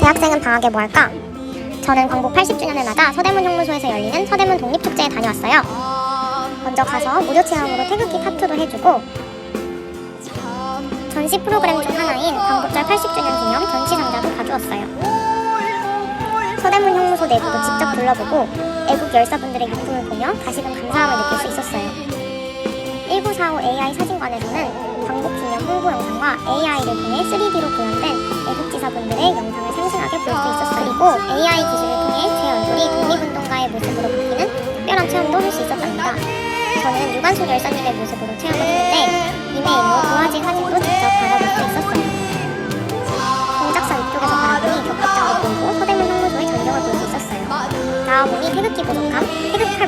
대학생은 방학에 뭐 할까? 저는 광복 80주년을 맞아 서대문 형무소에서 열리는 서대문 독립축제에 다녀왔어요. 먼저 가서 무료 체험으로 태극기 타투도 해주고 전시 프로그램 중 하나인 광복절 80주년 기념 전시 상자도 가져왔어요. 서대문 형무소 내부도 직접 둘러보고 애국 열사분들의 유품을 보며 다시금 감사함을 느낄 수 있었어요. 1945 AI 사진관에서는 광복 기념 홍보 영상과 AI를 통해 3D로 구현된 애국지사분들의 영상 수 있었어요. 그리고 AI 기술을 통해 제 얼굴이 독립운동가의 모습으로 바뀌는 특별한 체험도 할 수 있었답니다. 저는 유관순 열사님의 모습으로 체험을 했는데 이메일로 도화지 사진도 직접 받아볼 수 있었어요. 동작사 위쪽에서 바라보니 격합장도 보이고 서대문 형무소의 전경을 볼 수 있었어요. 나와보니 태극기 만들기 등